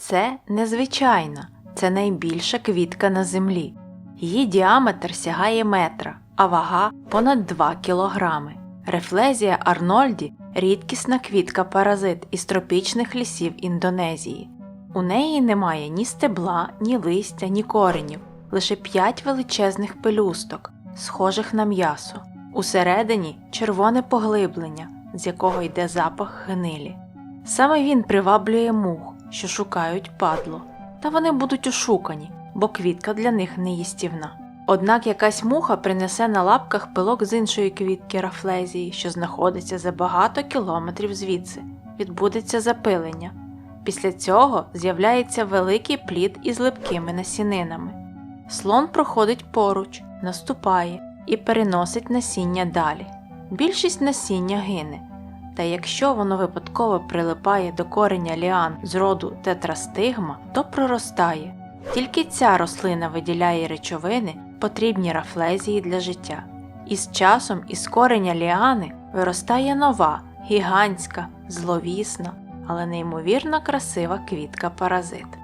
Це незвичайна, це найбільша квітка на землі. Її діаметр сягає метра, а вага понад 2 кілограми. Рефлезія арнольді рідкісна квітка паразит із тропічних лісів Індонезії. У неї немає ні стебла, ні листя, ні коренів, лише п'ять величезних пелюсток, схожих на м'ясо. Усередині червоне поглиблення, з якого йде запах гнилі. Саме він приваблює мух, що шукають падло, та вони будуть ошукані, бо квітка для них не їстівна. Однак якась муха принесе на лапках пилок з іншої квітки рафлезії, що знаходиться за багато кілометрів звідси. Відбудеться запилення. Після цього з'являється великий плід із липкими насінинами. Слон проходить поруч, наступає і переносить насіння далі. Більшість насіння гине, та якщо воно випадково прилипає до кореня ліан з роду тетрастигма, то проростає. Тільки ця рослина виділяє речовини, потрібні рафлезії для життя. І з часом із кореня ліани виростає нова, гігантська, зловісна, але неймовірно красива квітка паразит.